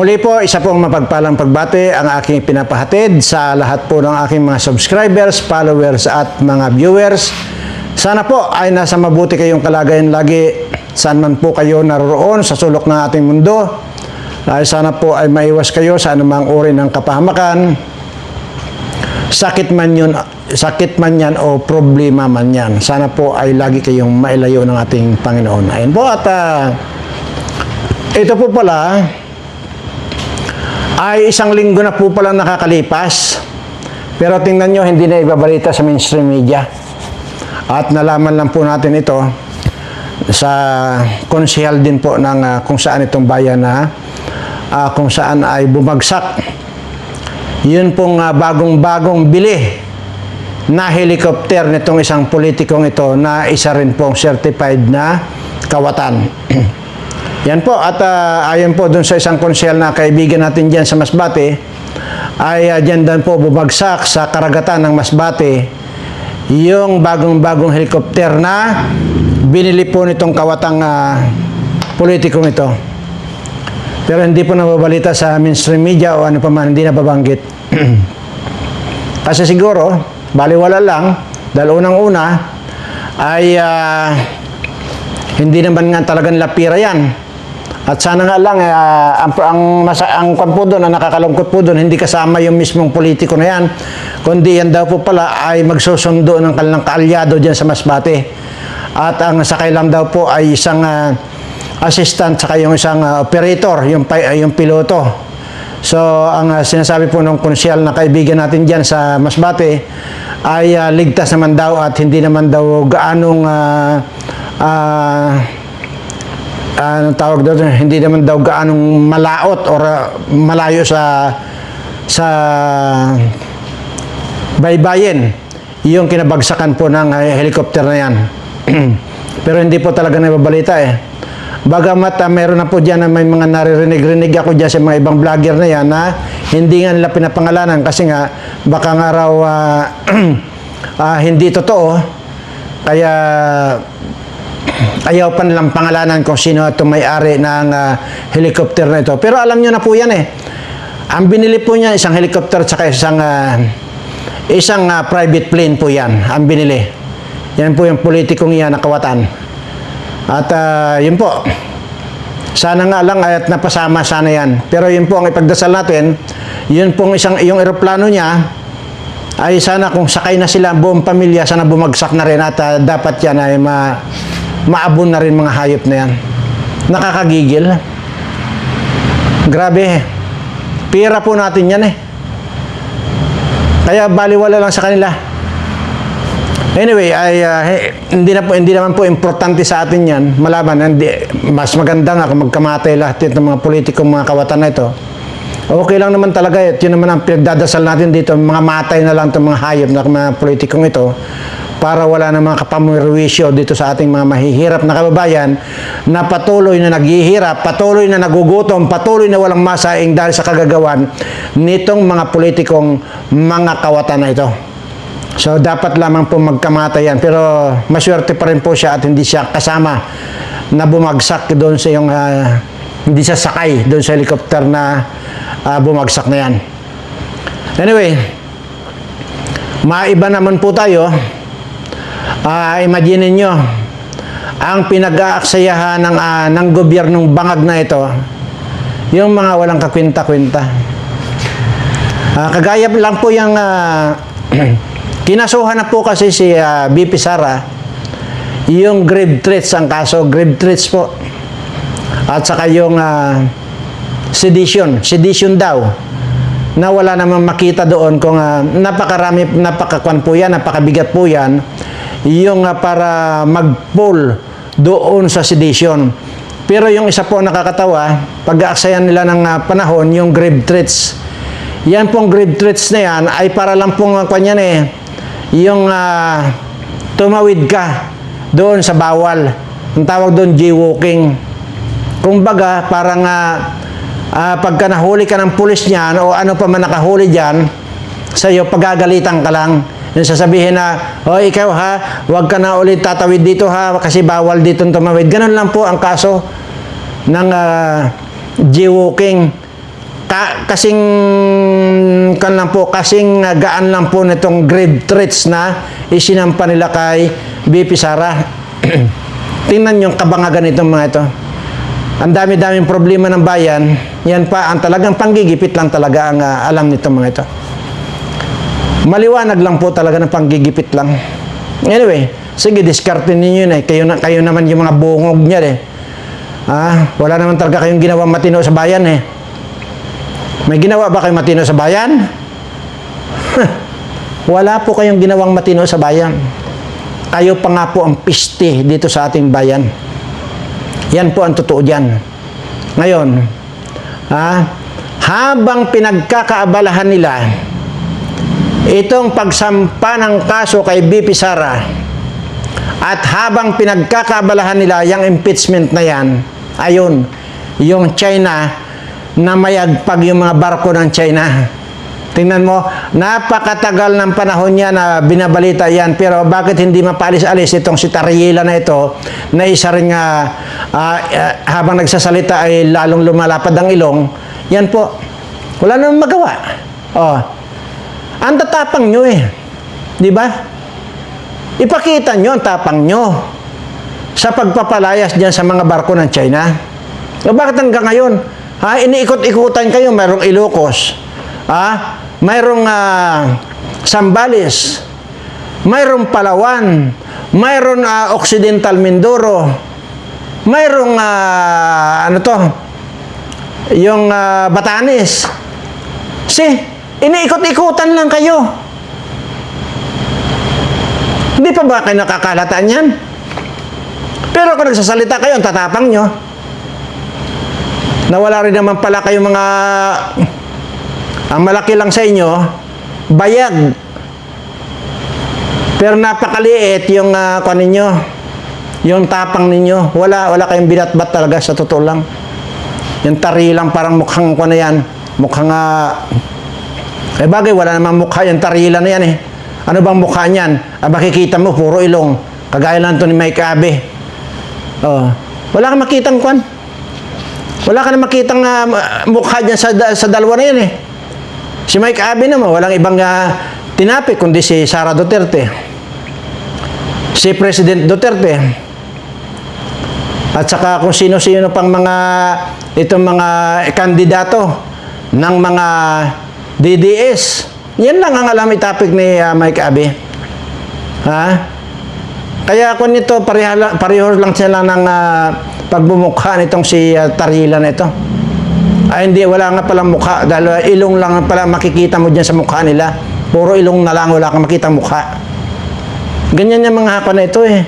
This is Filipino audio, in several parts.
Muli po, isa pong mapagpalang pagbate ang aking pinapahatid sa lahat po ng aking mga subscribers, followers at mga viewers. Sana po ay nasa mabuti kayong kalagayan lagi saan man po kayo naroroon sa sulok ng ating mundo. Ay sana po ay maiwas kayo sa anumang uri ng kapahamakan, sakit man yun, sakit man yan o problema man yan. Sana po ay lagi kayong mailayo ng ating Panginoon. Ayun po at ah, ito po pala ay isang linggo na po pala nakakalipas. Pero tingnan nyo, hindi na ibabalita sa mainstream media. At nalaman lang po natin ito sa konsehal din po ng ah, kung saan itong bayan na ah, kung saan ay bumagsak. Yun pong ah, bagong-bagong bili na helicopter nitong isang politikong ito na isa rin pong certified na kawatan. Yan po, at ah, ayon po dun sa isang konsyel na kaibigan natin dyan sa Masbate, ay uh, dyan din po bumagsak sa karagatan ng Masbate yung bagong-bagong helikopter na binili po nitong kawatang ah, politikong ito. Pero hindi po nababalita sa mainstream media o ano pa man, hindi nababanggit. Kasi siguro, baliwala lang, dahil unang-una, ay ah, hindi naman nga talagang lapira yan. At sana nga lang, ah, ang, ang, nasa, ang kwan po doon, ang nakakalungkot po doon, hindi kasama yung mismong politiko na yan, kundi yan daw po pala ay magsusundo ng kanilang kaalyado dyan sa Masbate. At ang sakay lang daw po ay isang ah, assistant saka yung isang ah, operator, yung, pi- yung piloto. So, ang ah, sinasabi po ng konsyal na kaibigan natin dyan sa Masbate ay ah, ligtas naman daw at hindi naman daw gaanong ah, ah, anong tawag doon, hindi naman daw gaanong malaot or ah, malayo sa sa baybayin yung kinabagsakan po ng ah, helicopter na yan. Pero hindi po talaga nababalita eh. Bagamat ah, meron na po dyan na may mga naririnig-rinig ako dyan sa mga ibang vlogger na yan na hindi nga nila pinapangalanan kasi nga baka nga raw ah, ah, hindi totoo. Kaya ayaw pa nilang pangalanan kung sino ito may-ari ng ah, helicopter na ito. Pero alam nyo na po yan eh. Ang binili po niya isang helicopter at isang ah, isang ah, private plane po yan. Ang binili. Yan po yung politikong yan nakawatan. At ah, yun po. Sana nga lang at napasama sana yan. Pero yun po ang ipagdasal natin. Yun pong isang yung eroplano niya ay sana kung sakay na sila buong pamilya sana bumagsak na rin at ah, dapat yan ay ma maabon na rin mga hayop na yan. Nakakagigil. Grabe. Pira po natin yan eh. Kaya baliwala lang sa kanila. Anyway, ay he- hindi na po hindi naman po importante sa atin 'yan. Malaman hindi mas maganda nga kung magkamatay lahat ito ng mga politikong mga kawatan na ito. Okay lang naman talaga ito. Yun naman ang pinagdadasal natin dito. Mga matay na lang itong mga hayop na mga politikong ito para wala na mga kapamirwisyo dito sa ating mga mahihirap na kababayan na patuloy na naghihirap, patuloy na nagugutom, patuloy na walang masaing dahil sa kagagawan nitong mga politikong mga kawatan na ito. So dapat lamang po magkamata yan. Pero maswerte pa rin po siya at hindi siya kasama na bumagsak doon sa yung ah, hindi siya sakay doon sa helicopter na ah, bumagsak na yan. Anyway, maiba naman po tayo. Ah, imagine niyo ang pinag-aaksayahan ng ah, ng gobyernong bangag na ito, yung mga walang kakwinta-kwinta. Ah, kagaya lang po yung ah, kinasuhan na po kasi si ah, BP Sara yung grave threats ang kaso, grave threats po. At saka yung ah, sedition, sedition daw na wala namang makita doon kung ah, napakarami, napakakwan po yan, napakabigat po yan, yung ah, para mag-pull doon sa sedition. Pero yung isa po nakakatawa, pag-aaksayan nila ng ah, panahon, yung grave threats. Yan pong grave threats na yan ay para lang pong uh, kanyan eh, yung ah, tumawid ka doon sa bawal. Ang tawag doon jaywalking. Kung baga, parang ah, ah, pagka nahuli ka ng pulis niyan o ano pa man nakahuli diyan sa iyo, pagagalitan ka lang. Yung sasabihin na, o ikaw ha, huwag ka na ulit tatawid dito ha, kasi bawal dito tumawid. Ganun lang po ang kaso ng ah, jaywalking. ka, kasing kan lang po, kasing uh, gaan lang po nitong grave threats na isinampa nila kay BP Sara. Tingnan yung kabangagan nitong mga ito. Ang dami-daming problema ng bayan, yan pa ang talagang panggigipit lang talaga ang uh, alam nitong mga ito. Maliwanag lang po talaga ng panggigipit lang. Anyway, sige, diskartin ninyo yun eh. Kayo, na, kayo naman yung mga bungog niya eh. Ah, wala naman talaga kayong ginawang matino sa bayan eh. May ginawa ba kayong matino sa bayan? wala po kayong ginawang matino sa bayan. Kayo pa nga po ang piste dito sa ating bayan. Yan po ang totoo dyan. Ngayon, ah, habang pinagkakaabalahan nila itong pagsampa ng kaso kay BP Sara at habang pinagkakabalahan nila yung impeachment na yan, ayun, yung China na mayagpag yung mga barko ng China. Tingnan mo, napakatagal ng panahon niya na binabalita yan, pero bakit hindi mapalis-alis itong si Tariela na ito, na isa rin nga, ah, ah, habang nagsasalita ay lalong lumalapad ang ilong, yan po, wala namang magawa. Oh, ang tatapang nyo eh. Di ba? Ipakita nyo ang tapang nyo sa pagpapalayas dyan sa mga barko ng China. O bakit hanggang ngayon? Ha, iniikot-ikutan kayo, mayroong Ilocos. Ha? Mayroong ah, Sambales. Mayroong Palawan. Mayroong ah, Occidental Mindoro. Mayroong ah, ano to? Yung ah, Batanes. Si, iniikot-ikutan lang kayo. Hindi pa ba kayo nakakalataan yan? Pero kung nagsasalita kayo, ang tatapang nyo. Nawala rin naman pala kayong mga... Ang malaki lang sa inyo, bayag. Pero napakaliit yung uh, ninyo. Yung tapang ninyo. Wala, wala kayong binatbat talaga sa totoo lang. Yung tari lang parang mukhang ko na yan. Mukhang... Uh, eh bagay, wala namang mukha yung tarila na yan eh. Ano bang mukha niyan? Ah, makikita mo, puro ilong. Kagaya lang to ni Mike Abe. Oh. Wala kang makitang kwan. Wala ka na makitang uh, mukha dyan sa, sa dalawa na yan eh. Si Mike Abe naman, walang ibang uh, tinapik kundi si Sara Duterte. Si President Duterte. At saka kung sino-sino pang mga itong mga kandidato ng mga DDS. Yan lang ang alam topic ni uh, Mike Abe. Ha? Kaya kung nito, pareha, lang- pareho lang sila ng uh, pagbumukha nitong si uh, Tarila na ito. Ay hindi, wala nga palang mukha. Dahil ilong lang pala makikita mo dyan sa mukha nila. Puro ilong na lang, wala kang makita mukha. Ganyan yung mga hapa na ito eh.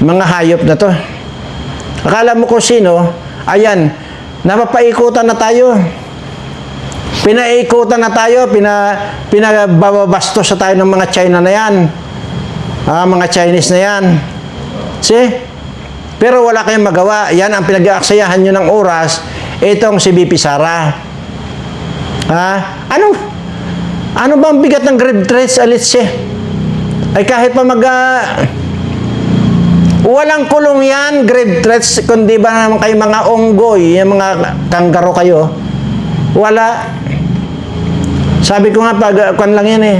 Mga hayop na to. Akala mo kung sino, ayan, napapaikutan na tayo. Pinaikutan na tayo, pina, pinababastos na tayo ng mga China na yan. Ah, mga Chinese na yan. See? Pero wala kayong magawa. Yan ang pinag-aaksayahan nyo ng oras. Itong si BP Sara. Ha? Ano? Ano ba ang bigat ng grave threats, Alice? Ay kahit pa mag... ah, walang kulong yan, grave threats, kundi ba naman kayo mga onggoy, yung mga kanggaro kayo. Wala. Sabi ko nga, pag uh, kwan lang yan eh.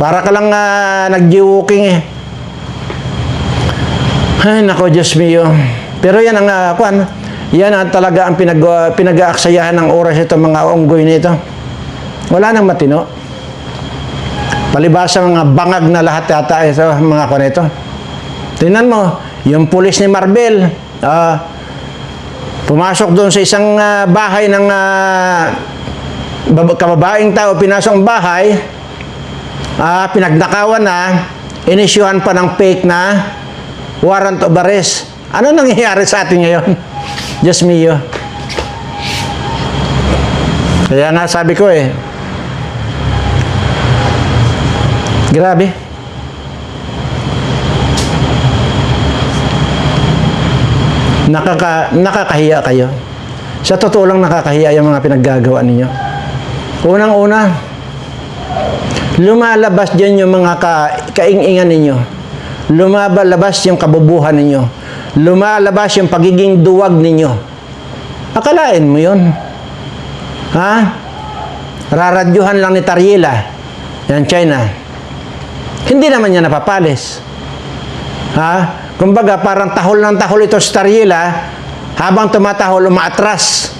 Para ka lang uh, nag-walking eh. Ay, nako, Diyos mio. Pero yan ang uh, kwan. Yan ang talaga ang pinag, uh, pinag-aaksayahan ng oras ito, mga onggoy nito. Wala nang matino. Palibasa mga bangag na lahat yata ito, mga kwan ito. Tingnan mo, yung pulis ni Marbel, ah, pumasok doon sa isang ah, bahay ng ah, bab- kababaeng tao, pinasok ang bahay, ah, pinagnakawan na, inisyuhan pa ng fake na warrant of arrest. Ano nangyayari sa atin ngayon? Diyos mio. Kaya nga sabi ko eh, grabe. Nakaka, nakakahiya kayo. Sa totoo lang nakakahiya yung mga pinaggagawa ninyo. Unang-una, lumalabas dyan yung mga ka, kaingingan ninyo. Lumalabas yung kabubuhan ninyo. Lumalabas yung pagiging duwag ninyo. Akalain mo yun. Ha? Raradyuhan lang ni Tariela. Yan, China. Hindi naman niya napapalis. Ha? Kumbaga, parang tahol ng tahol ito si Tariela, habang tumatahol, umaatras.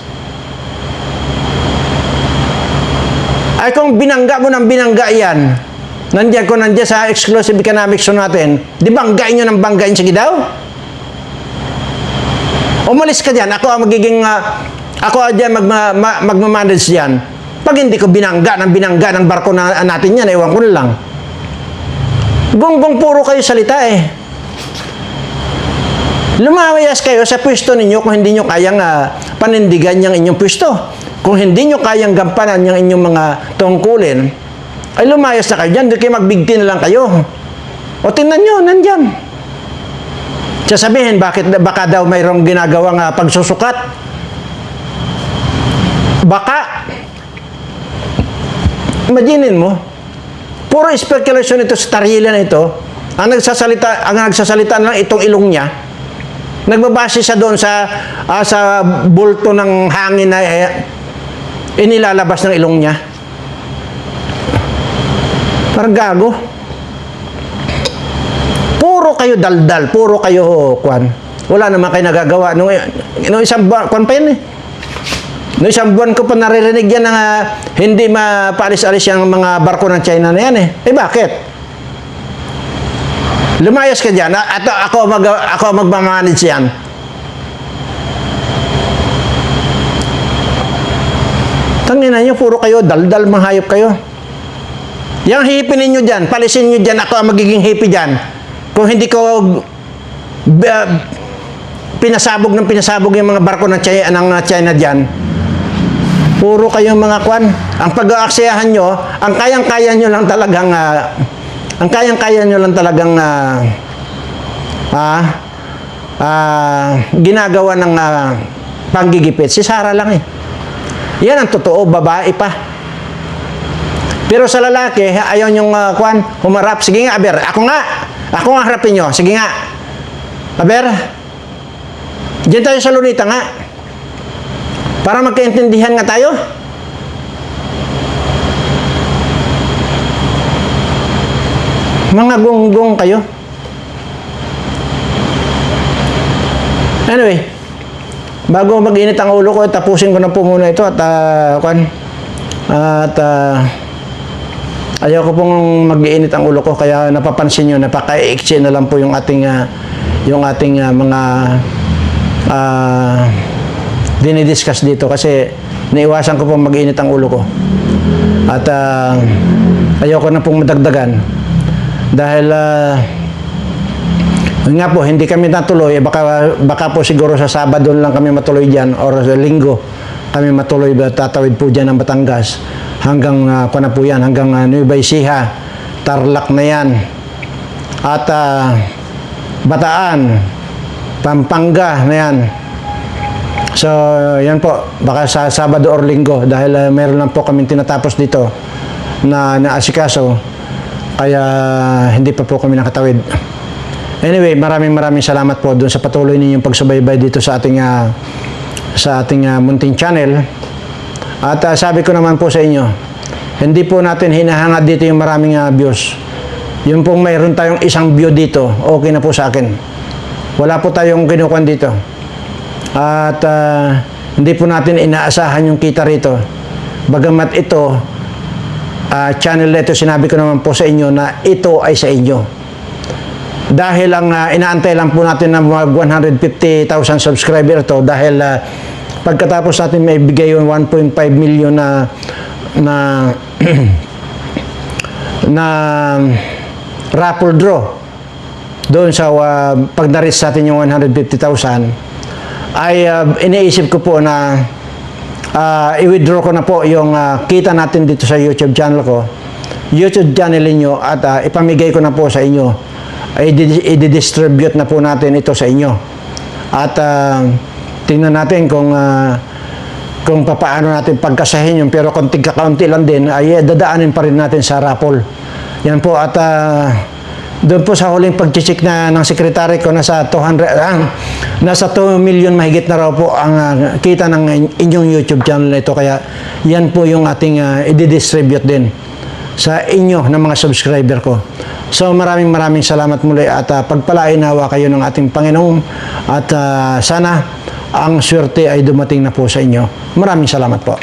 Ay kung binangga mo ng binangga yan, nandiyan ko nandiyan sa exclusive economics zone natin, di banggain nyo ng banggain, sige daw. Umalis ka dyan, ako ang magiging, ah, ako dyan magma, ma, magmamanage dyan. Pag hindi ko binangga ng binangga ng barko na, natin yan, ewan ko na lang. Gonggong puro kayo salita eh. Lumayas kayo sa pwesto ninyo kung hindi nyo kayang ah, panindigan yung inyong pwesto. Kung hindi nyo kayang gampanan yung inyong mga tungkulin, ay lumayas na kayo dyan. Doon kayo magbigti na lang kayo. O tingnan nyo, nandyan. Sasabihin, bakit, baka daw mayroong ginagawang ah, pagsusukat. Baka. Imaginin mo, puro speculation ito sa tarila na ito. Ang nagsasalita, ang nagsasalita na lang itong ilong niya, nagbabase siya doon sa ah, sa bulto ng hangin na eh, inilalabas ng ilong niya. Parang gago. Puro kayo daldal, puro kayo kwan. Wala naman kayo nagagawa. Nung, nung isang buwan, kwan pa yun eh. Nung isang buwan ko pa naririnig yan na hindi mapaalis-alis yung mga barko ng China na yan eh. Eh bakit? Lumayas ka dyan. At ako mag ako magmamanage yan. Tangina nyo, puro kayo, daldal mahayop kayo. Yang hipi ninyo dyan, palisin nyo dyan, ako ang magiging hipi dyan. Kung hindi ko uh, pinasabog ng pinasabog yung mga barko ng China, ng China dyan, puro kayong mga kwan. Ang pag-aaksayahan nyo, ang kayang-kaya nyo lang talagang, ah, ang kayang-kaya nyo lang talagang, ah, ah, ah, ginagawa ng ah, panggigipit. Si Sarah lang eh. Yan ang totoo, babae pa. Pero sa lalaki, ayaw yung uh, kwan, humarap. Sige nga, Aber, ako nga. Ako nga harapin nyo. Sige nga. Aber, diyan tayo sa lunita nga. Para magkaintindihan nga tayo. Mga gonggong kayo. Anyway, bago mag-init ang ulo ko, tapusin ko na po muna ito at uh, kwan, at ah, ayaw ko pong mag-iinit ang ulo ko kaya napapansin nyo napaka-eiksi na lang po yung ating ah, yung ating ah, mga ah, dinidiscuss dito kasi naiwasan ko pong mag-init ang ulo ko. At ah, ayaw ko na pong madagdagan. Dahil ah, yun nga po, hindi kami natuloy. Eh, Baka, baka po siguro sa Sabado lang kami matuloy dyan or sa Linggo kami matuloy tatawid po dyan ng Batangas hanggang uh, na po yan, hanggang uh, Nueva Ecija, Tarlac na yan at ah, Bataan, Pampanga na yan. So, yan po, baka sa Sabado or Linggo dahil ah, meron lang po kami tinatapos dito na naasikaso kaya hindi pa po kami nakatawid. Anyway, maraming maraming salamat po doon sa patuloy ninyong pagsubaybay dito sa ating ah, sa ating ah, munting channel. At ah, sabi ko naman po sa inyo, hindi po natin hinahangad dito yung maraming ah, views. Yung pong mayroon tayong isang view dito, okay na po sa akin. Wala po tayong kinukuhan dito. At ah, hindi po natin inaasahan yung kita rito. Bagamat ito, ah, channel na ito, sinabi ko naman po sa inyo na ito ay sa inyo dahil ang ah, inaantay lang po natin ng mga 150,000 subscriber ito dahil ah, pagkatapos natin may bigay yung 1.5 million na na na raffle draw doon sa uh, pag na-reach sa atin yung 150,000 ay ah, iniisip ko po na ah, i-withdraw ko na po yung ah, kita natin dito sa YouTube channel ko. YouTube channel niyo at ah, ipamigay ko na po sa inyo ay i-distribute na po natin ito sa inyo. At ah, tingnan natin kung ah, kung papaano natin pagkasahin yun pero konting kakaunti lang din ay eh, dadaanin pa rin natin sa raffle. Yan po at ah, doon po sa huling pag-check na ng sekretary ko nasa 200 ah, nasa 2 million mahigit na raw po ang ah, kita ng inyong YouTube channel ito kaya yan po yung ating uh, i-distribute din sa inyo ng mga subscriber ko. So maraming maraming salamat muli at uh, pagpalain nawa kayo ng ating Panginoon at ah, sana ang swerte ay dumating na po sa inyo. Maraming salamat po.